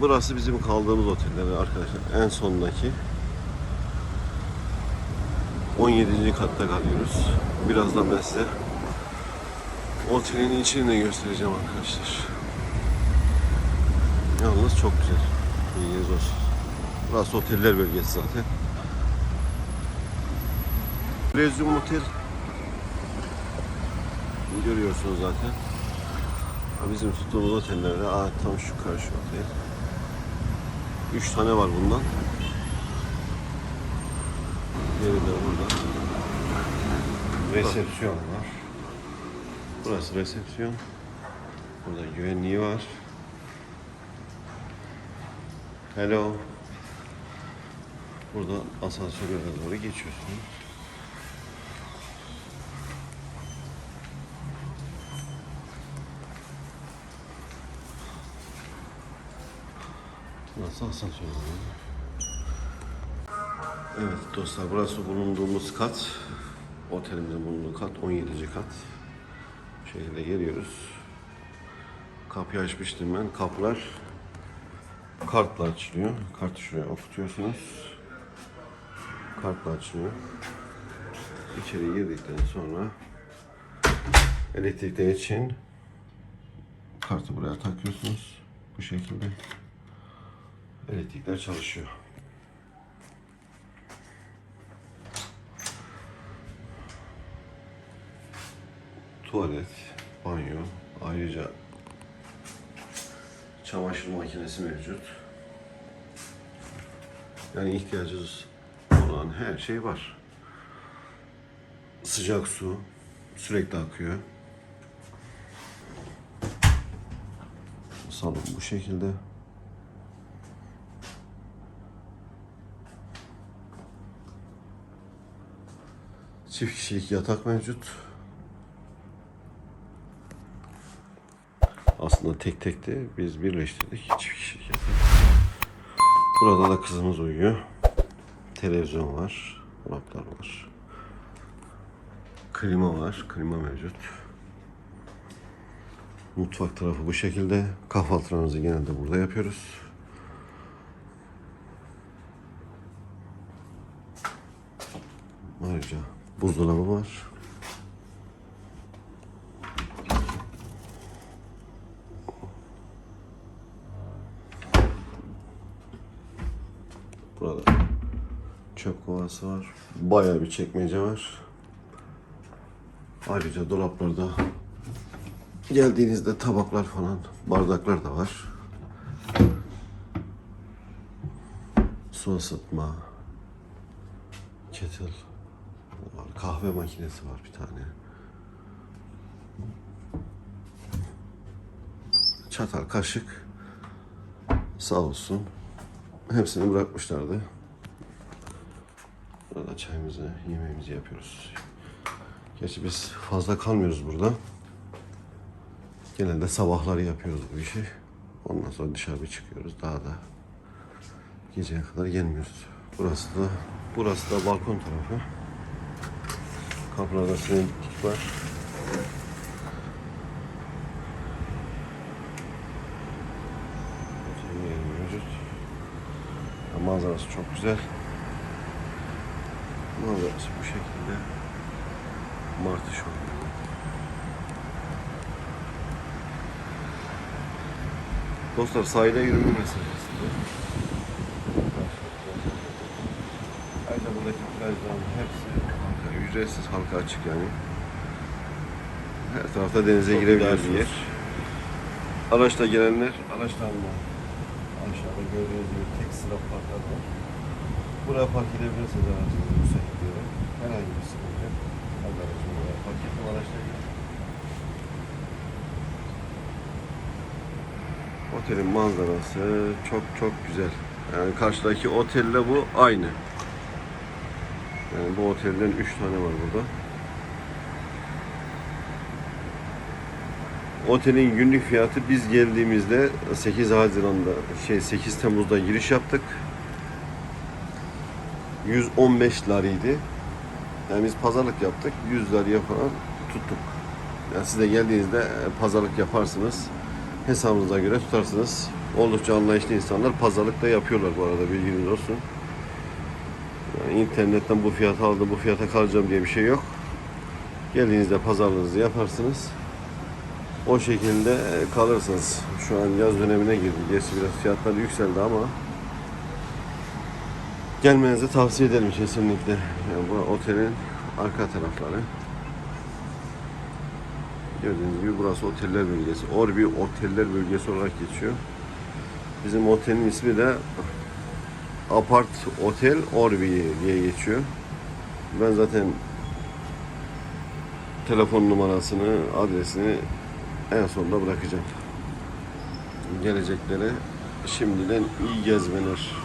Burası bizim kaldığımız oteller arkadaşlar. En sondaki 17. katta kalıyoruz. Birazdan ben size otelin içini de göstereceğim arkadaşlar. Yalnız çok güzel. Bilginiz olsun. Burası oteller bölgesi zaten. Prezyum Otel görüyorsunuz zaten. Bizim tuttuğumuz otellerde aa, tam şu karşı otel. Üç tane var bundan. Diğeri de burada. Resepsiyon var. Burası resepsiyon. Burada güvenliği var. Hello. Burada asansöre doğru geçiyorsunuz. Nasıl asansör? Evet dostlar burası bulunduğumuz kat. Otelimizin bulunduğu kat 17. kat. Bu şekilde geliyoruz. Kapıyı açmıştım ben. Kapılar kartla açılıyor. Kartı şuraya okutuyorsunuz. Kartla açılıyor. İçeri girdikten sonra elektrikler için kartı buraya takıyorsunuz. Bu şekilde elektrikler çalışıyor. Tuvalet, banyo, ayrıca çamaşır makinesi mevcut. Yani ihtiyacınız olan her şey var. Sıcak su sürekli akıyor. Salon bu şekilde. Çift kişilik yatak mevcut. Aslında tek tek de biz birleştirdik. Çift kişilik yatak. Burada da kızımız uyuyor. Televizyon var. Dolaplar var. Klima var. Klima mevcut. Mutfak tarafı bu şekilde. Kahvaltılarımızı genelde burada yapıyoruz. Ayrıca buzdolabı var. Burada çöp kovası var. Bayağı bir çekmece var. Ayrıca dolaplarda geldiğinizde tabaklar falan, bardaklar da var. Su ısıtma, kettle. Kahve makinesi var bir tane. Çatal, kaşık, sağ olsun. Hepsini bırakmışlardı. Burada çayımızı, yemeğimizi yapıyoruz. Gerçi biz fazla kalmıyoruz burada. Genelde sabahları yapıyoruz bu işi. Ondan sonra dışarı çıkıyoruz. Daha da geceye kadar gelmiyoruz. Burası da burası da balkon tarafı. Kapılarda sinirlik var. Mevcut. Manzarası çok güzel. Manzarası bu şekilde. Martı şu. Dostlar sahile yürüme mesafesinde. Ayrıca buradaki plajların hepsi ücretsiz halka açık yani. Her tarafta denize girebiliyorsunuz. yer. Araçla gelenler araçlarla aşağıda gördüğünüz gibi tek sıra parklar var. Buraya park edebilirsiniz aracınızı müsait yere. Herhangi bir sıkıntı yok. Ben aracımı buraya park ettim araçla geldim. Otelin manzarası çok çok güzel. Yani karşıdaki otelle bu aynı. Yani bu otelden 3 tane var burada. Otelin günlük fiyatı biz geldiğimizde 8 Haziran'da şey 8 Temmuz'da giriş yaptık. 115 lariydi. Yani biz pazarlık yaptık. 100 liraya falan tuttuk. Yani siz de geldiğinizde e, pazarlık yaparsınız. hesabınıza göre tutarsınız. Oldukça anlayışlı insanlar pazarlık da yapıyorlar bu arada bilginiz olsun. Yani internetten bu fiyata aldım bu fiyata kalacağım diye bir şey yok. Geldiğinizde pazarlığınızı yaparsınız. O şekilde kalırsınız. Şu an yaz dönemine girdi. Gerçi biraz fiyatlar yükseldi ama gelmenizi tavsiye ederim kesinlikle. Yani bu otelin arka tarafları. Gördüğünüz gibi burası oteller bölgesi. Orbi Oteller Bölgesi olarak geçiyor. Bizim otelin ismi de Apart Otel Orbi diye geçiyor. Ben zaten telefon numarasını, adresini en sonunda bırakacağım. Geleceklere şimdiden iyi gezmeler.